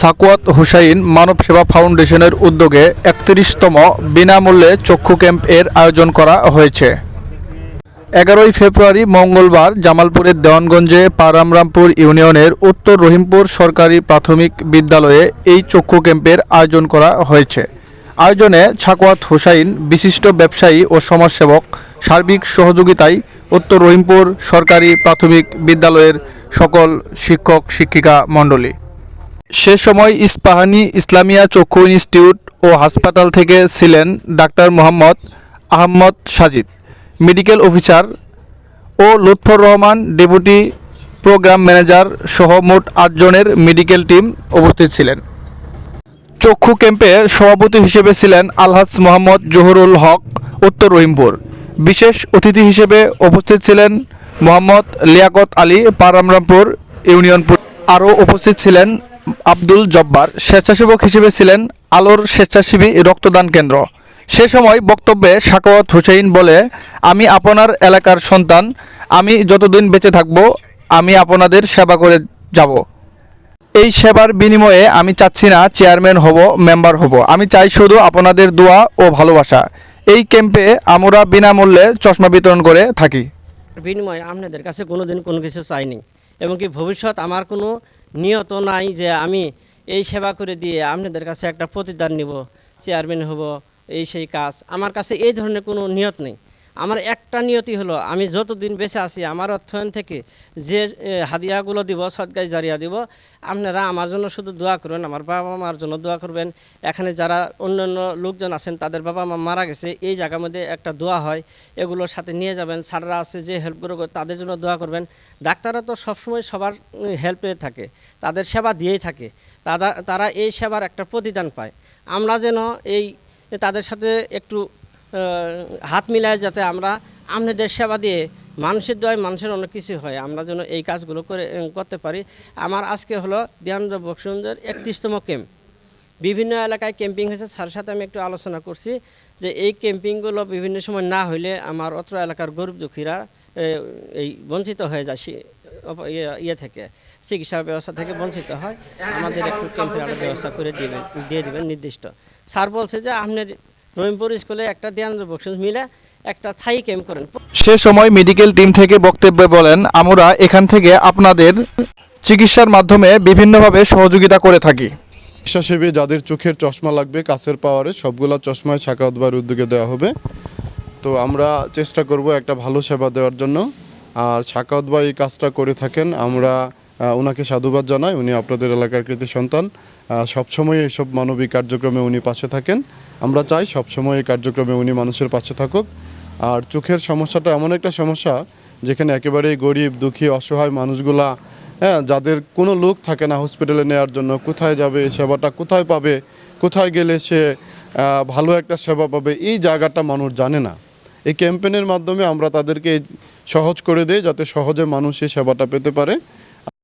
সাকুয়াত হুসাইন মানব সেবা ফাউন্ডেশনের উদ্যোগে একত্রিশতম বিনামূল্যে চক্ষু ক্যাম্প এর আয়োজন করা হয়েছে। এগারোই ফেব্রুয়ারি মঙ্গলবার জামালপুরের দেওয়ানগঞ্জে পারামরামপুর ইউনিয়নের উত্তর রহিমপুর সরকারি প্রাথমিক বিদ্যালয়ে এই চক্ষু ক্যাম্পের আয়োজন করা হয়েছে। আয়োজনে ছাকওয়াত হোসাইন, বিশিষ্ট ব্যবসায়ী ও সমাজসেবক, সার্বিক সহযোগিতায় উত্তর রহিমপুর সরকারি প্রাথমিক বিদ্যালয়ের সকল শিক্ষক, শিক্ষিকা, মণ্ডলী সে সময় ইস্পাহানি ইসলামিয়া চক্ষু ইনস্টিটিউট ও হাসপাতাল থেকে ছিলেন doctor Mohammad Ahmad Sajid, medical officer ও Lutfor Rahman, deputy program manager সহ মোট আটজনের মেডিকেল টিম উপস্থিত ছিলেন। চক্ষু ক্যাম্পে সভাপতি হিসেবে ছিলেন আলহাজ মোহাম্মদ জহুরুল হক, উত্তর রহিমপুর। বিশেষ অতিথি হিসেবে উপস্থিত ছিলেন মোহাম্মদ লিয়াকত আলী, পারামরামপুর ইউনিয়নপুর আরও উপস্থিত ছিলেন আব্দুল জব্বার স্বেচ্ছাসেবক হিসেবে ছিলেন আলোর স্বেচ্ছাসেবী রক্তদান কেন্দ্র। সে সময় বক্তব্যে সাকাওয়াত হুসেইন বলে, আমি আপনার এলাকার সন্তান। আমি যতদিন বেঁচে থাকব, আমি আপনাদের সেবা করে যাব। এই সেবার বিনিময়ে আমি চাচ্ছি না চেয়ারম্যান হব, মেম্বার হব। আমি চাই শুধু আপনাদের দোয়া ও ভালোবাসা। এই ক্যাম্পে আমরা বিনামূল্যে চশমা বিতরণ করে থাকি। বিনিময়ে আপনাদের কাছে কোনো দিন কোনো কিছু চাইনি। এবং কি ভবিষ্যৎ আমার কোনো নিয়ত নাই যে আমি এই সেবা করে দিয়ে আপনাদের কাছে একটা প্রতিদান নিব, চেয়ারম্যান হব, এই সেই কাজ। আমার কাছে এই ধরনের কোনো নিয়ত নেই। আমার একটা নিয়তি হলো, আমি যতদিন বেঁচে আছি, আমার অর্থায়ন থেকে যে হাদিয়াগুলো দিব সদগাই জারিয়া দিব, আপনারা আমার জন্য শুধু দোয়া করবেন, আমার বাবা মার জন্য দোয়া করবেন। এখানে যারা অন্যান্য লোকজন আছেন, তাদের বাবা মা মারা গেছে, এই জায়গার মধ্যে একটা দোয়া হয়, এগুলোর সাথে নিয়ে যাবেন। স্যাররা আছে যে হেল্পগুলো করে তাদের জন্য দোয়া করবেন। ডাক্তাররা তো সবসময় সবার হেল্পে থাকে, তাদের সেবা দিয়েই থাকে, তারা তারা এই সেবার একটা প্রতিদান পায়। আমরা যেন এই, তাদের সাথে একটু হাত মিলায় যাতে আমরা আপনাদের সেবা দিয়ে মানুষের দোয়ায় মানুষের অনেক কিছু হয়, আমরা যেন এই কাজগুলো করে করতে পারি। আমার আজকে হলো দিয়ানন্দ বক্সুন্দর একত্রিশতম ক্যাম্প। বিভিন্ন এলাকায় ক্যাম্পিং হয়েছে। স্যারের সাথে আমি একটু আলোচনা করছি যে এই ক্যাম্পিংগুলো বিভিন্ন সময় না হইলে আমার অত্র এলাকার গরিব দুঃখীরা এই বঞ্চিত হয়ে যায় ইয়ে- ইয়ে থেকে। চিকিৎসা ব্যবস্থা থেকে বঞ্চিত হয়। আমাদের একটু ক্যাম্পের ব্যবস্থা করে দিবেন, দিয়ে দিবেন নির্দিষ্ট। স্যার বলছে যে আপনার রহিমপুর স্কুলে একটা দিয়ানন্দ বক্সুন্দর মিলে একটা থাই ক্যাম্প করেন। সে সময় মেডিকেল টিম থেকে বক্তব্যে বলেন আমরা এখান থেকে আপনাদের চিকিৎসার মাধ্যমে বিভিন্নভাবে সহযোগিতা করে থাকি। স্বেচ্ছাসেবী যাদের চোখের চশমা লাগবে কাছের পাওয়ারে সবগুলা চশমায় ছাকা উদ্বার উদ্যোগে দেওয়া হবে। তো আমরা চেষ্টা করব একটা ভালো সেবা দেওয়ার জন্য। আর ছাকাউদ ভাই এই কাজটা করে থাকেন। আমরা ওনাকে সাধুবাদ জানাই। উনি আপনাদের এলাকার কৃতি সন্তান। সবসময় এইসব মানবিক কার্যক্রমে উনি পাশে থাকেন। আমরা চাই সবসময় এই কার্যক্রমে উনি মানুষের পাশে থাকুক। আর চোখের সমস্যাটা এমন একটা সমস্যা, যেখানে একেবারেই গরিব, দুঃখী, অসহায় মানুষগুলা হ্যাঁ যাদের কোনো লোক থাকে না হসপিটালে নেওয়ার জন্য, কোথায় যাবে সেবাটা কোথায় পাবে, কোথায় গেলে সে ভালো একটা সেবা পাবে, এই জায়গাটা মানুষ জানে না। এই ক্যাম্পেনের মাধ্যমে আমরা তাদেরকে সহজ করে দিই, যাতে সহজে মানুষ এই সেবাটা পেতে পারে।